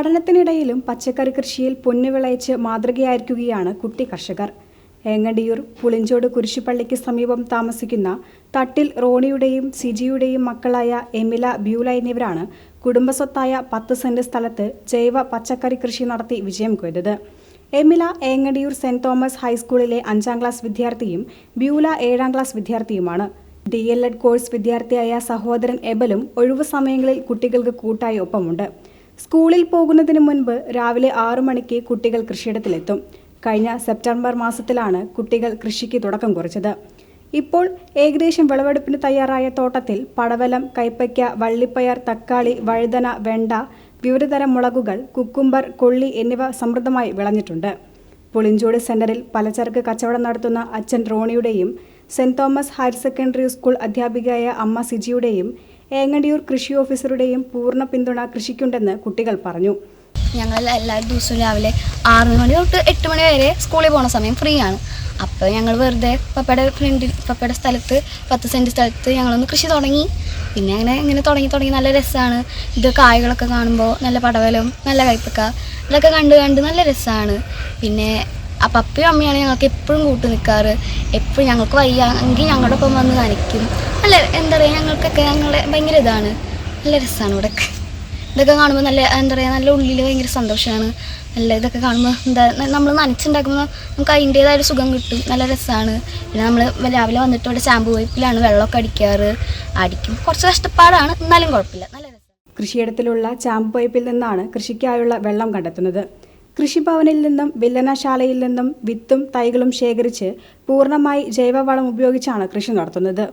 പഠനത്തിനിടയിലും പച്ചക്കറി കൃഷിയിൽ പൊന്നു പൊന്നുവിളയിച്ച് മാതൃകയായിരിക്കുകയാണ് കുട്ടി കർഷകർ. ഏങ്ങടിയൂർ പുളിഞ്ചോട് കുരിശുപള്ളിക്ക് സമീപം താമസിക്കുന്ന തട്ടിൽ റോണിയുടെയും സിജിയുടെയും മക്കളായ എമില ബ്യൂല എന്നിവരാണ് കുടുംബസ്വത്തായ പത്ത് സെന്റ് സ്ഥലത്ത് ജൈവ പച്ചക്കറി കൃഷി നടത്തി വിജയം കൊയ്തത്. എമില ഏങ്ങടിയൂർ സെന്റ് തോമസ് ഹൈസ്കൂളിലെ അഞ്ചാം ക്ലാസ് വിദ്യാർത്ഥിയും ബ്യൂല ഏഴാം ക്ലാസ് വിദ്യാർത്ഥിയുമാണ്. ഡി എൽ എഡ് കോഴ്സ് വിദ്യാർത്ഥിയായ സഹോദരൻ എബലും ഒഴിവു സമയങ്ങളിൽ കുട്ടികൾക്ക് കൂട്ടായി ഒപ്പമുണ്ട്. സ്കൂളിൽ പോകുന്നതിന് മുൻപ് രാവിലെ ആറു മണിക്ക് കുട്ടികൾ കൃഷിയിടത്തിലെത്തും. കഴിഞ്ഞ സെപ്റ്റംബർ മാസത്തിലാണ് കുട്ടികൾ കൃഷിക്ക് തുടക്കം കുറിച്ചത്. ഇപ്പോൾ ഏകദേശം വിളവെടുപ്പിന് തയ്യാറായ തോട്ടത്തിൽ പടവലം കൈപ്പയ്ക്ക വള്ളിപ്പയർ തക്കാളി വഴുതന വെണ്ട വിവിധതരം മുളകുകൾ കുക്കുംബർ കൊള്ളി എന്നിവ സമൃദ്ധമായി വിളഞ്ഞിട്ടുണ്ട്. പുളിഞ്ചോട് സെന്ററിൽ പലചരക്ക് കച്ചവടം നടത്തുന്ന അച്ഛൻ റോണിയുടെയും Saint Thomas higher secondary school അധ്യാപികയായ അമ്മ സിജിയുടെയും ഏങ്ങണ്ടിയൂർ കൃഷി ഓഫീസറുടെയും പൂർണ പിന്തുണ കൃഷിക്കുണ്ടെന്ന് കുട്ടികൾ പറഞ്ഞു. ഞങ്ങൾ എല്ലാ ദിവസവും രാവിലെ ആറ് മണി തൊട്ട് എട്ട് മണി വരെ സ്കൂളിൽ പോകുന്ന സമയം ഫ്രീ ആണ്. അപ്പോൾ ഞങ്ങൾ വെറുതെ പപ്പയുടെ ഫ്രണ്ടിൽ പപ്പയുടെ സ്ഥലത്ത് പത്ത് സെന്റ് സ്ഥലത്ത് ഞങ്ങളൊന്ന് കൃഷി തുടങ്ങി. പിന്നെ അങ്ങനെ ഇങ്ങനെ തുടങ്ങി തുടങ്ങി നല്ല രസമാണ് ഇത് കായകളൊക്കെ കാണുമ്പോൾ നല്ല പടവലും നല്ല കയ്പക്ക ഇതൊക്കെ കണ്ട് കണ്ട് നല്ല രസമാണ് പിന്നെ ആ അപ്പയും അമ്മയാണ് ഞങ്ങൾക്ക് എപ്പോഴും കൂട്ട് നിൽക്കാറ് എപ്പോഴും ഞങ്ങൾക്ക് വയ്യ എങ്കിൽ ഞങ്ങളുടെ ഒപ്പം വന്ന് കാണിക്കും. അല്ല? എന്താ പറയുക ഞങ്ങൾക്കൊക്കെ ഞങ്ങളെ ഭയങ്കര ഇതാണ്. നല്ല രസമാണ് ഇവിടെയൊക്കെ ഇതൊക്കെ കാണുമ്പോൾ നല്ല എന്താ പറയുക നല്ല ഉള്ളിൽ ഭയങ്കര സന്തോഷമാണ് നല്ല ഇതൊക്കെ കാണുമ്പോൾ എന്താ നമ്മൾ നനച്ചുണ്ടാക്കുമ്പോൾ നമുക്ക് അതിന്റേതായ ഒരു സുഖം കിട്ടും. നല്ല രസമാണ് പിന്നെ നമ്മൾ രാവിലെ വന്നിട്ട് ഇവിടെ ഷാമ്പു പൈപ്പിലാണ് വെള്ളമൊക്കെ അടിക്കാറ്. അടിക്കും. കുറച്ച് കഷ്ടപ്പാടാണ്. എന്നാലും കുഴപ്പമില്ല. നല്ല രസം. കൃഷിയിടത്തിലുള്ള ചാമ്പ് പൈപ്പിൽ നിന്നാണ് കൃഷിക്കായുള്ള വെള്ളം കണ്ടെത്തുന്നത്. കൃഷിഭവനിൽ നിന്നും വില്ലനശാലയിൽ നിന്നും വിത്തും തൈകളും ശേഖരിച്ച് പൂർണമായി ജൈവവളം ഉപയോഗിച്ചാണ് കൃഷി നടത്തുന്നത്.